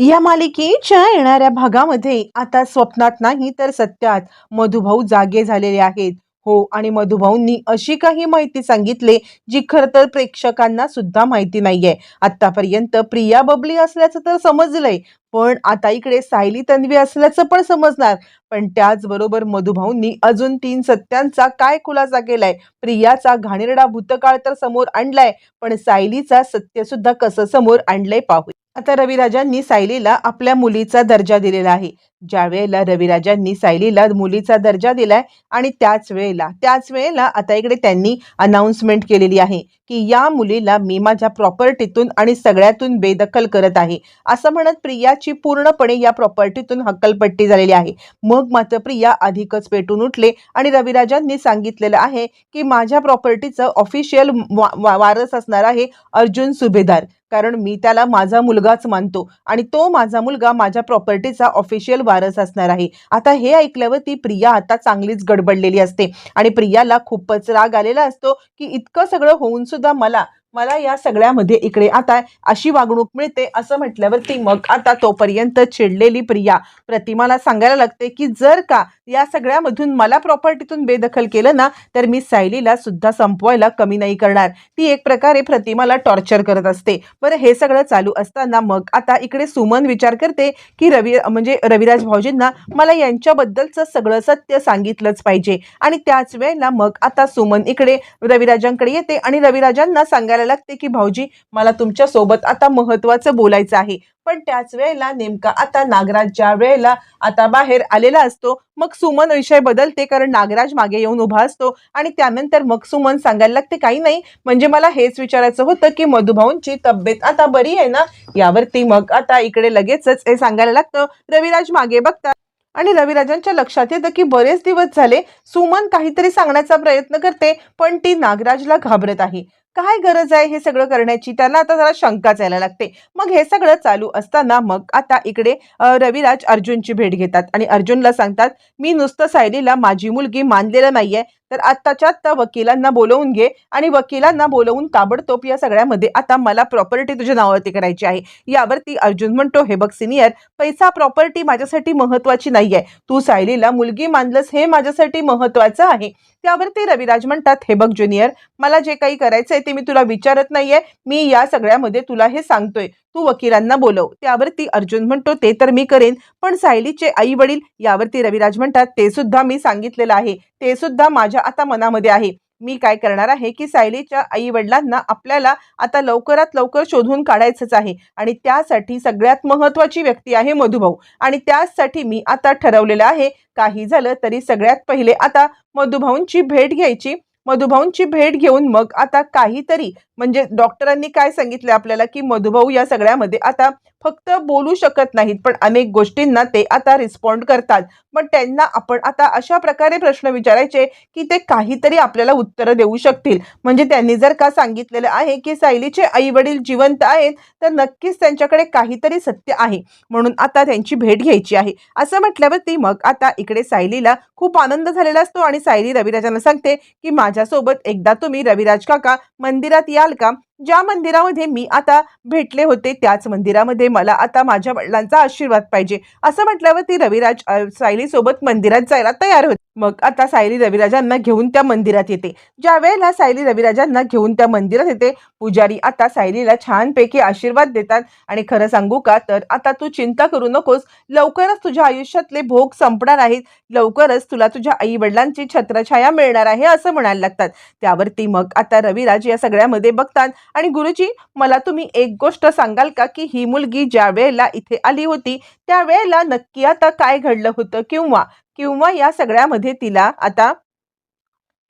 या मालिकेच्या येणाऱ्या भागामध्ये आता स्वप्नात नाही तर सत्यात मधुभाऊ जागे झालेले आहेत. हो आणि मधुभाऊंनी अशी काही माहिती सांगितली जी खरं तर प्रेक्षकांना सुद्धा माहिती नाहीये. आतापर्यंत प्रिया बबली असल्याचं तर समजलंय पण आता इकडे सायली तन्वी असल्याचं पण समजणार. पण त्याचबरोबर मधुभाऊंनी अजून तीन सत्यांचा काय खुलासा केलाय? प्रियाचा घाणेरडा भूतकाळ तर समोर आणलाय पण सायलीचा सत्य सुद्धा कसं समोर आणलंय पाहू आता रविराजांनी सायलीला आपल्या मुलीचा दर्जा दिलेला आहे. ज्या वेळेला रविराजांनी सायलीला मुलीचा दर्जा दिलाय आणि त्याच वेळेला त्याच वेळेला आता इकडे त्यांनी अनाउन्समेंट केलेली आहे की या मुलीला मी माझ्या प्रॉपर्टीतून आणि सगळ्यातून बेदखल करत आहे. असं म्हणत प्रियाची पूर्णपणे या प्रॉपर्टीतून हक्कलपट्टी झालेली आहे. मग मात्र प्रिया अधिकच पेटून उठले आणि रविराजांनी सांगितलेलं आहे की माझ्या प्रॉपर्टीचं ऑफिशियल वा वा वारस असणार आहे अर्जुन सुभेदार. कारण मी त्याला माझा मुलगाच मानतो आणि तो माझा मुलगा माझ्या प्रॉपर्टीचा ऑफिशियल वारस असणार आहे. आता हे ऐकल्यावर ती प्रिया आता चांगलीच गडबडलेली असते. आणि प्रियाला खूपच राग आलेला असतो की इतकं सगळं होऊन सुद्धा मला मला या सगळ्यामध्ये इकडे आता अशी वागणूक मिळते असं म्हटल्यावरती मग आता तोपर्यंत चिडलेली प्रिया. प्रतिमाला सांगायला लागते की जर का या सगळ्यामधून मला प्रॉपर्टीतून बेदखल केलं ना तर मी सायलीला सुद्धा संपवायला कमी नाही करणार. ती एक प्रकारे प्रतिमाला टॉर्चर करत असते. बरं हे सगळं चालू असताना मग आता इकडे सुमन विचार करते की रवी म्हणजे रविराज भाऊजींना मला यांच्याबद्दलचं सगळं सत्य सांगितलंच पाहिजे. आणि त्याच वेळेला मग आता सुमन इकडे रविराजांकडे येते आणि रविराजांना सांगायला लागते की भाऊजी मला तुमच्यासोबत आता महत्वाचं बोलायचं आहे. पण त्याच वेळेला नेमका आता नागराज ज्या वेळेला आता बाहेर आलेला असतो मग सुमन विषय बदलते कारण नागराज मागे येऊन उभा असतो आणि त्यानंतर मग सुमन सांगायला लागते काही नाही म्हणजे मला हेच विचारायचं होतं की मधुभाऊंची तब्येत आता बरी आहे ना? यावरती मग आता इकडे लगेचच हे सांगायला लागतं. रविराज मागे बघतात आणि रविराजांच्या लक्षात येतं की बरेच दिवस झाले सुमन काहीतरी सांगण्याचा प्रयत्न करते पण ती नागराजला घाबरत आहे. काय गरज आहे हे सगळं करण्याची? त्यांना आता जरा शंकाच यायला लागते. मग हे सगळं चालू असताना मग आता इकडे रविराज अर्जुनची भेट घेतात. आणि अर्जुनला सांगतात मी नुसतं सायलीला माझी मुलगी मानलेलं नाहीये. तर आत्ताच्या आत्ता वकिलांना बोलवून घे आणि वकिलांना बोलवून ताबडतोब या सगळ्यामध्ये आता मला प्रॉपर्टी तुझ्या नावावरती करायची आहे. यावरती अर्जुन म्हणतो हे बघ सिनियर पैसा प्रॉपर्टी माझ्यासाठी महत्वाची आहे. तू सायलीला मुलगी मानलंस हे माझ्यासाठी महत्वाचं आहे. त्यावरती रविराज म्हणतात हे बघ ज्युनियर मला जे काही करायचं आहे ते मी तुला विचारत नाहीये. मी या सगळ्यामध्ये तुला हे सांगतोय. तू वकिलांना बोलव. त्यावरती अर्जुन म्हणतो ते तर मी करेन पण सायलीचे आई वडील यावरती रविराज म्हणतात ते सुद्धा मी सांगितलेलं आहे. ते सुद्धा माझ्या आता मनामध्ये आहे. मी काय करणार आहे की सायलीच्या आई वडिलांना आपल्याला आता लवकरात लवकर शोधून काढायचंच आहे. आणि त्यासाठी सगळ्यात महत्वाची व्यक्ती आहे मधुभाऊ. आणि त्यासाठी मी आता ठरवलेलं आहे काही झालं तरी सगळ्यात पहिले आता मधुभाऊंची भेट घ्यायची. मधुभाऊंची भेट घेऊन मग आता काहीतरी म्हणजे डॉक्टरांनी काय सांगितलं आपल्याला की मधुभाऊ या सगळ्यामध्ये आता फक्त बोलू शकत नाहीत पण अनेक गोष्टींना ते आता रिस्पॉन्ड करतात. पण त्यांना आपण आता अशा प्रकारे प्रश्न विचारायचे की ते काहीतरी आपल्याला उत्तरं देऊ शकतील. म्हणजे त्यांनी जर का सांगितलेलं आहे की सायलीचे आई वडील जिवंत आहेत तर नक्कीच त्यांच्याकडे काहीतरी सत्य आहे. म्हणून आता त्यांची भेट घ्यायची आहे. असं म्हटल्यावरती मग आता इकडे सायलीला खूप आनंद झालेला असतो आणि सायली रविराजांना सांगते की माझ्यासोबत एकदा तुम्ही रविराज काका मंदिरात याल का? ज्या मंदिरामध्ये मी आता भेटले होते त्याच मंदिरामध्ये मला आता माझ्या वडिलांचा आशीर्वाद पाहिजे. असं म्हटल्यावर ती रविराज सायलीसोबत मंदिरात जायला तयार होते. मग आता सायली रविराजांना घेऊन त्या मंदिरात येते. ज्या वेळेला सायली रविराजांना घेऊन त्या मंदिरात येते पुजारी आता सायलीला छानपैकी आशीर्वाद देतात आणि खरं सांगू का तर आता तू चिंता करू नकोस लवकरच तुझ्या आयुष्यातले भोग संपणार आहेत लवकरच तुला तुझ्या आई वडिलांची छत्रछाया मिळणार आहे असं म्हणायला लागतात. त्यावरती मग आता रविराज या सगळ्यामध्ये बघतात आणि गुरुजी मला तुम्ही एक गोष्ट सांगाल का की ही मुलगी ज्या वेळेला इथे आली होती त्यावेळेला नक्की आता काय घडलं होतं किंवा किंवा या सगळ्यामध्ये तिला आता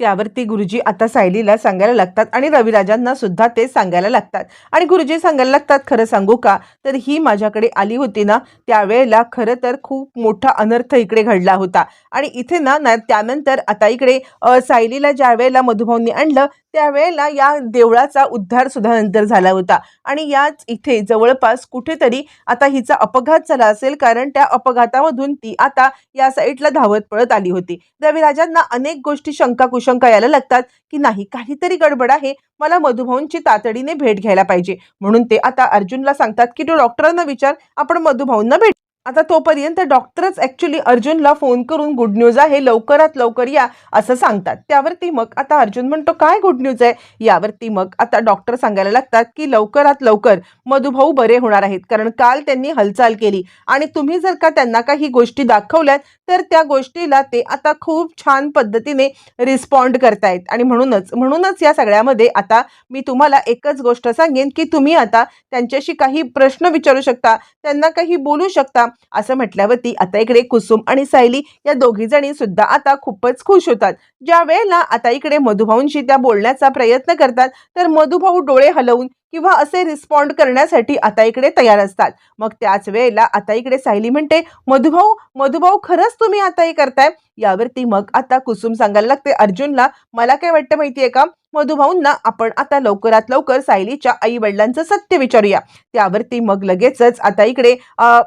त्यावरती गुरुजी आता सायलीला सांगायला लागतात आणि रविराजांना सुद्धा ते सांगायला लागतात. आणि गुरुजी सांगायला लागतात खरं सांगू का? तर ही माझ्याकडे आली होती ना त्यावेळेला खरं तर खूप मोठा अनर्थ इकडे घडला होता. आणि इथे ना ना- त्यानंतर आता इकडे सायलीला ज्या वेळेला मधुभाऊंनी आणलं त्यावेळेला या देवळाचा उद्धार सुद्धा नंतर झाला होता. आणि याच इथे जवळपास कुठेतरी आता हिचा अपघात झाला असेल कारण त्या अपघातामधून ती आता या साईडला धावत पळत आली होती. रविराजांना अनेक गोष्टी शंकाकुश शंका यायला लागतात की नाही काहीतरी गडबड आहे मला मधुभाऊंची तातडीने भेट घ्यायला पाहिजे. म्हणून ते आता अर्जुनला सांगतात की तो डॉक्टरांना विचार आपण मधुभाऊंना भेट आता तोपर्यंत डॉक्टरच ऍक्च्युली अर्जुनला फोन करून गुड न्यूज आहे लवकरात लवकर या असं सांगतात. त्यावरती मग आता अर्जुन म्हणतो काय गुड न्यूज आहे? यावरती मग आता डॉक्टर सांगायला लागतात की लवकरात लवकर मधुभाऊ बरे होणार आहेत कारण काल त्यांनी हालचाल केली. आणि तुम्ही जर का त्यांना काही गोष्टी दाखवल्यात तर त्या गोष्टीला ते आता खूप छान पद्धतीने रिस्पॉन्ड करतायत. आणि म्हणूनच म्हणूनच या सगळ्यामध्ये आता मी तुम्हाला एकच गोष्ट सांगेन की तुम्ही आता त्यांच्याशी काही प्रश्न विचारू शकता त्यांना काही बोलू शकता असं म्हटल्यावरती आता इकडे कुसुम आणि सायली या दोघी जणी सुद्धा आता खूपच खुश होतात. ज्या वेळेला आता इकडे मधुभाऊंशी त्या बोलण्याचा प्रयत्न करतात तर मधुभाऊ डोळे हलवून किंवा असे रिस्पॉन्ड करण्यासाठी आता इकडे तयार असतात. मग त्याच वेळेला आता इकडे सायली म्हणते मधुभाऊ मधुभाऊ खरंच तुम्ही आता हे करताय? यावरती मग आता कुसुम सांगायला लागते अर्जुनला मला काय वाटतं माहितीये का? मधुभाऊंना आपण आता लवकरात लवकर सायलीच्या आई वडिलांचं सत्य विचारूया. त्यावरती मग लगेचच आता इकडे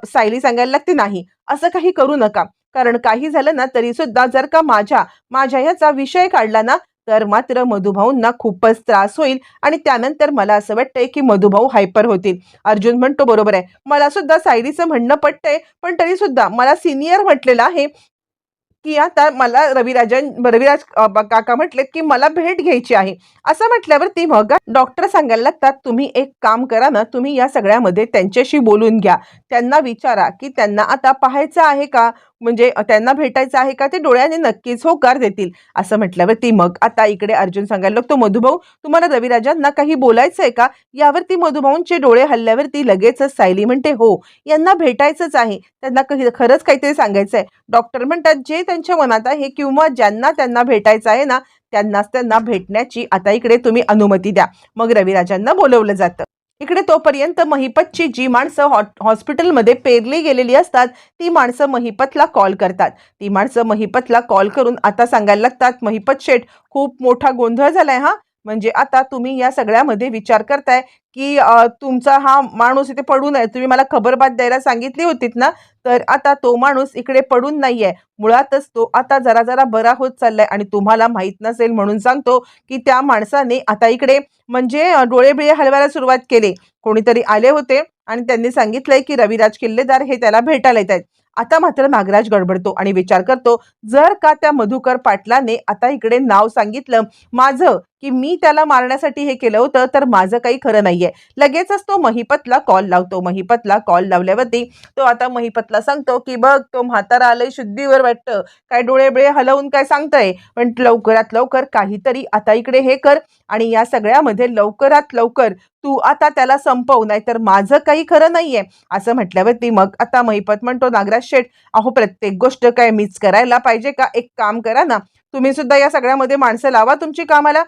सायली सांगायला लागते नाही असं काही करू नका. कारण काही झालं ना तरी सुद्धा जर का माझ्या माझ्या ह्याचा विषय काढला ना तर मात्र मधुभाऊंना खूपच त्रास होईल आणि त्यानंतर मला असं वाटतंय की मधुभाऊ हायपर होतील. अर्जुन म्हणतो बरोबर आहे. मला सुद्धा सायलीचं म्हणणं पटतंय पण तरी सुद्धा मला सिनियर म्हटलेलं आहे की आता मला रविराजन रविराज काका म्हटलेत की मला भेट घ्यायची आहे. असं म्हटल्यावर ती मग डॉक्टर सांगायला लागतात तुम्ही एक काम करा ना तुम्ही या सगळ्यामध्ये त्यांच्याशी बोलून घ्या. त्यांना विचारा की त्यांना आता पाहायचं आहे का? म्हणजे त्यांना भेटायचं आहे का ते डोळ्याने नक्कीच होकार देतील. असं म्हटल्यावर ती मग आता इकडे अर्जुन सांगायला लागतो मधुभाऊ तुम्हाला रविराजांना काही बोलायचं आहे का? यावरती मधुभाऊंचे डोळे हल्ल्यावरती लगेचच सायली म्हणते हो यांना भेटायचंच आहे. त्यांना काही खरंच काहीतरी सांगायचं आहे डॉक्टर म्हणतात जे त्यांच्या मनात आहे किंवा ज्यांना त्यांना भेटायचं आहे ना त्यांनाच त्यांना भेटण्याची आता इकडे तुम्ही अनुमती द्या. मग रविराजांना बोलवलं जातं. इकडे तोपर्यंत महिपतची जी माणसं हॉ- हॉस्पिटलमध्ये पेरली गेलेली असतात ती माणसं महिपतला कॉल करतात. ती माणसं महिपतला कॉल करून आता सांगायला लागतात महिपत शेठ खूप मोठा गोंधळ झालाय हा. म्हणजे आता तुम्ही या सगळ्यामध्ये विचार करताय की तुमचा हा माणूस इथे पडून आहे. तुम्ही मला खबरबात द्यायला सांगितली होतीत ना तर आता तो माणूस इकडे पडून नाहीये. मुळातच तो आता जरा जरा बरा होत चाललाय आणि तुम्हाला माहीत नसेल म्हणून सांगतो की त्या माणसाने आता इकडे म्हणजे डोळेबिळे हलवायला सुरुवात केली. कोणीतरी आले होते आणि त्यांनी सांगितलंय की रविराज किल्लेदार हे त्याला भेटायला येत आहेत. आता मात्र नागराज गडबडतो आणि विचार करतो जर का त्या मधुकर पाटलाने आता इकडे नाव सांगितलं माझं की मी त्याला मारण्यासाठी हे केलं होतं तर माझं काही खरं नाहीये. लगेचच तो महिपतला कॉल लावतो. महिपतला कॉल लावल्यावरती तो आता महिपतला सांगतो की बघ तो म्हातारा आलंय शुद्धीवर वाटतं. काय डोळे बिळे हलवून काय सांगतंय? पण लवकरात लवकर काहीतरी आता इकडे हे कर आणि या सगळ्यामध्ये लवकरात लवकर तू आता त्याला संपव नाहीतर माझं काही खरं नाहीये. असं म्हटल्यावरती मग आता महिपत म्हणतो नागराज शेठ अहो प्रत्येक गोष्ट काय मीच करायला पाहिजे का? एक काम करा ना. तुम्ही सुद्धा या सगळ्यामध्ये माणसं लावा तुमची कामाला.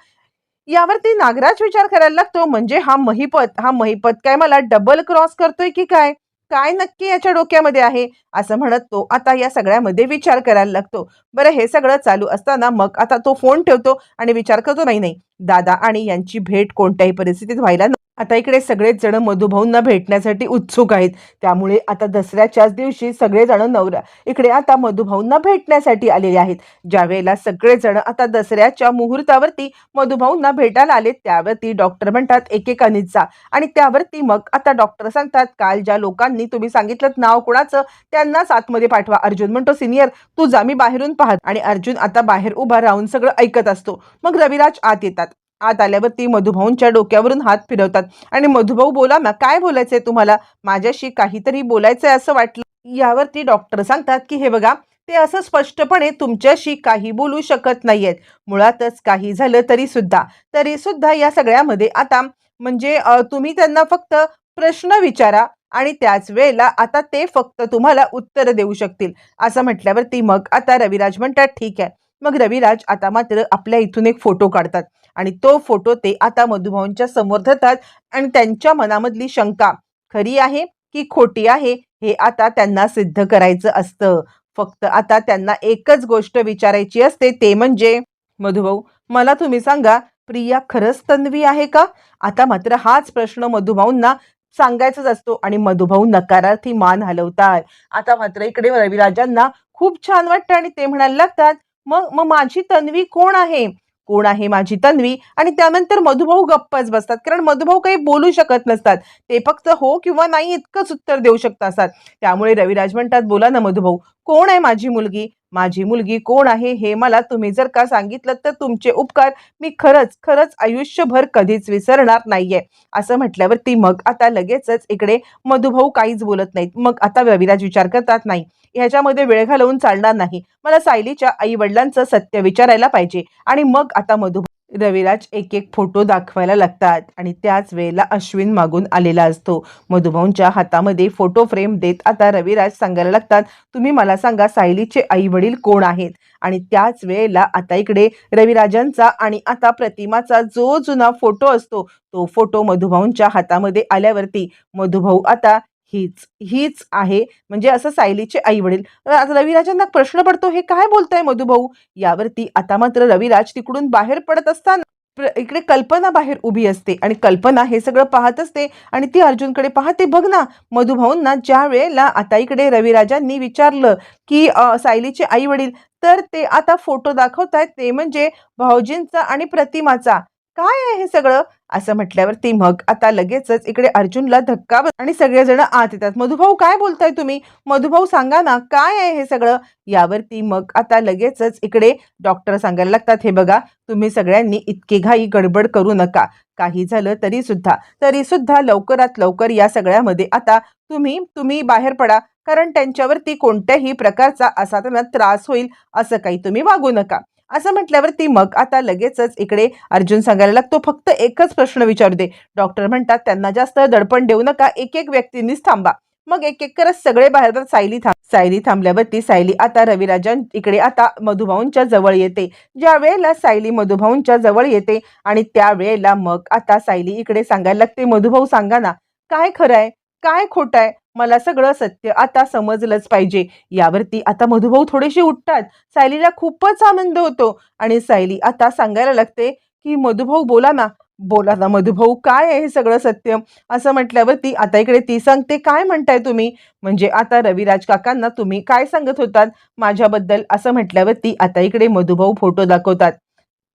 यावरती नागराज विचार करायला लागतो म्हणजे हा महिपत हा महिपत काय मला डबल क्रॉस करतोय की काय? काय नक्की याच्या डोक्यामध्ये आहे? असं म्हणत तो आता या सगळ्यामध्ये विचार करायला लागतो. बरं हे सगळं चालू असताना मग आता तो फोन ठेवतो आणि विचार करतो नाही नाही. दादा आणि यांची भेट कोणत्याही परिस्थितीत व्हायला आता इकडे सगळेच जण मधुभाऊंना भेटण्यासाठी उत्सुक आहेत. त्यामुळे आता दसऱ्याच्याच दिवशी सगळेजण नवरा इकडे आता मधुभाऊंना भेटण्यासाठी आलेले आहेत. ज्या वेळेला सगळेजण आता दसऱ्याच्या मुहूर्तावरती मधुभाऊंना भेटायला आले त्यावरती डॉक्टर म्हणतात एकेकानीच जा. आणि त्यावरती मग आता डॉक्टर सांगतात काल ज्या लोकांनी तुम्ही सांगितलं नाव कुणाचं त्यांनाच आतमध्ये पाठवा. अर्जुन म्हणतो सिनियर तू जा मी बाहेरून पाहत. आणि अर्जुन आता बाहेर उभा राहून सगळं ऐकत असतो. मग रविराज आत येतात. आत आल्यावरती मधुभाऊंच्या डोक्यावरून हात फिरवतात. आणि मधुभाऊ बोला ना काय बोलायचंय तुम्हाला? माझ्याशी काहीतरी बोलायचंय असं वाटलं. यावरती डॉक्टर सांगतात की हे बघा ते असं स्पष्टपणे तुमच्याशी काही बोलू शकत नाहीयेत. मुळातच काही झालं तरी सुद्धा. तरी सुद्धा या सगळ्यामध्ये आता म्हणजे तुम्ही त्यांना फक्त प्रश्न विचारा आणि त्याच वेळेला आता ते फक्त तुम्हाला उत्तर देऊ शकतील. असं म्हटल्यावरती मग आता रविराज म्हणतात ठीक आहे. मग रविराज आता मात्र आपल्या इथून एक फोटो काढतात. आणि तो फोटो ते आता मधुभाऊंच्या समोर धरतात आणि त्यांच्या मनामधली शंका खरी आहे की खोटी आहे हे आता त्यांना सिद्ध करायचं असतं. फक्त आता त्यांना एकच गोष्ट विचारायची असते ते म्हणजे मधुभाऊ मला तुम्ही सांगा प्रिया खरंच तन्वी आहे का? आता मात्र हाच प्रश्न मधुभाऊंना सांगायचाच असतो आणि मधुभाऊ नकारार्थी मान हलवतात. आता मात्र इकडे रविराजांना खूप छान वाटतं आणि ते म्हणायला लागतात मग मग माझी तन्वी कोण आहे? कोण आहे माझी तन्वी? आणि त्यानंतर मधुभाऊ गप्पच बसतात. कारण मधुभाऊ काही बोलू शकत नसतात. ते फक्त हो किंवा नाही इतकंच उत्तर देऊ शकत असतात. त्यामुळे रविराज म्हणतात बोला ना मधुभाऊ. कोण आहे माझी मुलगी? माझी मुलगी कोण आहे? हे मला तुम्ही जर का सांगितलं तर तुमचे उपकार मी खरंच खरंच आयुष्यभर कधीच विसरणार नाहीये. असं म्हटल्यावरती मग आता लगेचच इकडे मधुभाऊ काहीच बोलत नाहीत. मग आता रविराज विचार करतात नाही ह्याच्यामध्ये वेळ घालवून चालणार नाही. मला सायलीच्या आई वडिलांचं सत्य विचारायला पाहिजे. आणि मग आता मधु रविराज एक एक फोटो दाखवायला लागतात आणि त्याच वेळेला अश्विन मागून आलेला असतो. मधुभाऊंच्या हातामध्ये फोटो फ्रेम देत आता रविराज सांगायला लागतात तुम्ही मला सांगा सायलीचे आई वडील कोण आहेत? आणि त्याच वेळेला आता इकडे रविराजांचा आणि आता प्रतिमाचा जो जुना फोटो असतो तो फोटो मधुभाऊंच्या हातामध्ये आल्यावरती मधुभाऊ आता हीच हीच आहे. म्हणजे असं सायलीचे आई वडील आता रविराजांना प्रश्न पडतो हे काय बोलताय मधुभाऊ? यावरती आता मात्र रविराज तिकडून बाहेर पडत असताना प्र- इकडे कल्पना बाहेर उभी असते आणि कल्पना हे सगळं पाहत असते आणि ती अर्जुनकडे पाहते बघ ना मधुभाऊंना ज्या वेळेला आता इकडे रविराजांनी विचारलं की सायलीचे आई वडील तर ते आता फोटो दाखवतायत ते म्हणजे भाऊजींचा आणि प्रतिमाचा. काय आहे हे सगळं? असं म्हटल्यावरती मग आता लगेचच इकडे अर्जुनला धक्का आणि सगळेजण आत येतात. मधुभाऊ काय बोलताय तुम्ही? मधुभाऊ सांगा ना काय आहे हे सगळं? यावरती मग आता लगेचच इकडे डॉक्टर सांगायला लागतात हे बघा तुम्ही सगळ्यांनी इतके घाई गडबड करू नका. काही झालं तरी सुद्धा. तरी सुद्धा लवकरात लवकर या सगळ्यामध्ये आता तुम्ही तुम्ही बाहेर पडा. कारण त्यांच्यावरती कोणत्याही प्रकारचा असा त्यांना त्रास होईल असं काही तुम्ही वागू नका. असं म्हटल्यावरती मग आता लगेचच इकडे अर्जुन सांगायला लागतो फक्त एकच प्रश्न विचारू दे. डॉक्टर म्हणतात त्यांना जास्त दडपण देऊ नका एक एक व्यक्तींनीच थांबा. मग एक एक करत सगळे बाहेर सायली थांब सायली थांबल्यावरती सायली आता रविराजन इकडे आता मधुभाऊंच्या जवळ येते. ज्या वेळेला सायली मधुभाऊंच्या जवळ येते आणि त्या वेळेला मग आता सायली इकडे सांगायला लागते मधुभाऊ सांगा ना काय खरं आहे काय खोटं आहे मला सगळं सत्य आता समजलंच पाहिजे. यावरती आता मधुभाऊ थोडेसे उठतात. सायलीला खूपच आनंद होतो आणि सायली आता सांगायला लागते की मधुभाऊ बोला ना. बोला ना मधुभाऊ काय आहे हे सगळं सत्य? असं म्हटल्यावरती आता इकडे ती सांगते काय म्हणताय तुम्ही? म्हणजे आता रविराज काकांना तुम्ही काय सांगत होतात माझ्याबद्दल? असं म्हटल्यावरती आता इकडे मधुभाऊ फोटो दाखवतात.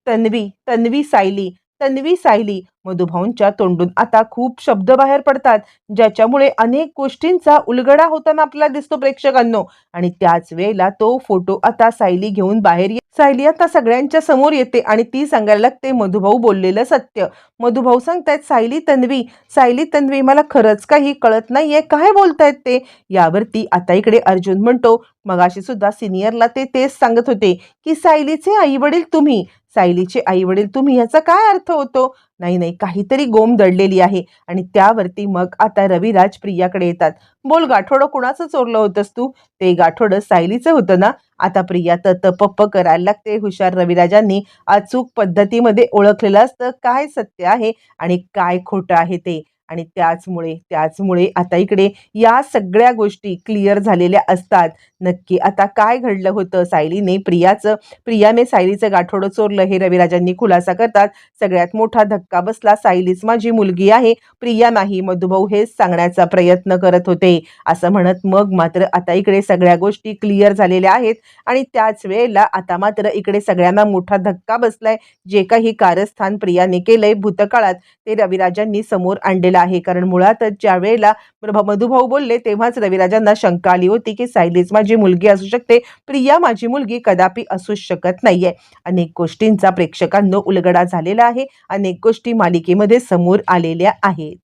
तन्वी तन्वी सायली तन्वी सायली मधुभाऊंच्या तोंडून आता खूप शब्द बाहेर पडतात ज्याच्यामुळे अनेक गोष्टींचा उलगडा होताना आपल्याला दिसतो प्रेक्षकांनो. आणि त्याच वेळेला तो फोटो आता सायली घेऊन बाहेर ये सायली आता सगळ्यांच्या समोर येते आणि ती सांगायला लागते मधुभाऊ बोललेलं सत्य. मधुभाऊ सांगतायत सायली तन्वी सायली तन्वी मला खरंच काही कळत नाहीये काय बोलतायत ते? यावरती आता इकडे अर्जुन म्हणतो मगाशी सुद्धा सिनियरला ते तेच सांगत होते की सायलीचे आई वडील तुम्ही सायलीचे आई वडील तुम्ही याचा काय अर्थ होतो? नाही नाही काहीतरी गोम दडलेली आहे. आणि त्यावरती मग आता रविराज प्रियाकडे येतात. बोल गाठोडं कुणाचं चोरलं होतंस तू? ते गाठोडं सायलीचं होतं ना आता प्रिया तत पप्प करायला लागते. हुशार रविराजांनी अचूक पद्धतीमध्ये ओळखलेलं असतं. काय सत्य आहे आणि काय खोटं आहे ते? आणि त्याचमुळे त्याचमुळे आता इकडे या सगळ्या गोष्टी क्लिअर झालेल्या असतात. नक्की आता काय घडलं होतं सायलीने? प्रियाचं प्रियाने सायलीचं गाठोडं चोरलं. हे रविराजांनी खुलासा करतात. सगळ्यात मोठा धक्का बसला सायलीच. माझी मुलगी आहे. प्रिया नाही. मधुभाऊ हेच सांगण्याचा प्रयत्न करत होते. असं म्हणत मग मात्र आता इकडे सगळ्या गोष्टी क्लिअर झालेल्या आहेत. आणि त्याच वेळेला आता मात्र इकडे सगळ्यांना मोठा धक्का बसलाय. जे काही कारस्थान प्रियाने केलंय भूतकाळात ते रविराजांनी समोर आणलेलं आहे. कारण मुळातच ज्या वेळेला मधुभाऊ बोलले तेव्हाच रविराजांना शंका आली होती की सायलीच माझी मुलगी असू शकते प्रिया माझी मुलगी कदापि असू शकत नाहीये. अनेक गोष्टींचा प्रेक्षकांनो उलगडा झालेला आहे. अनेक गोष्टी मालिकेमध्ये समोर आलेल्या आहेत.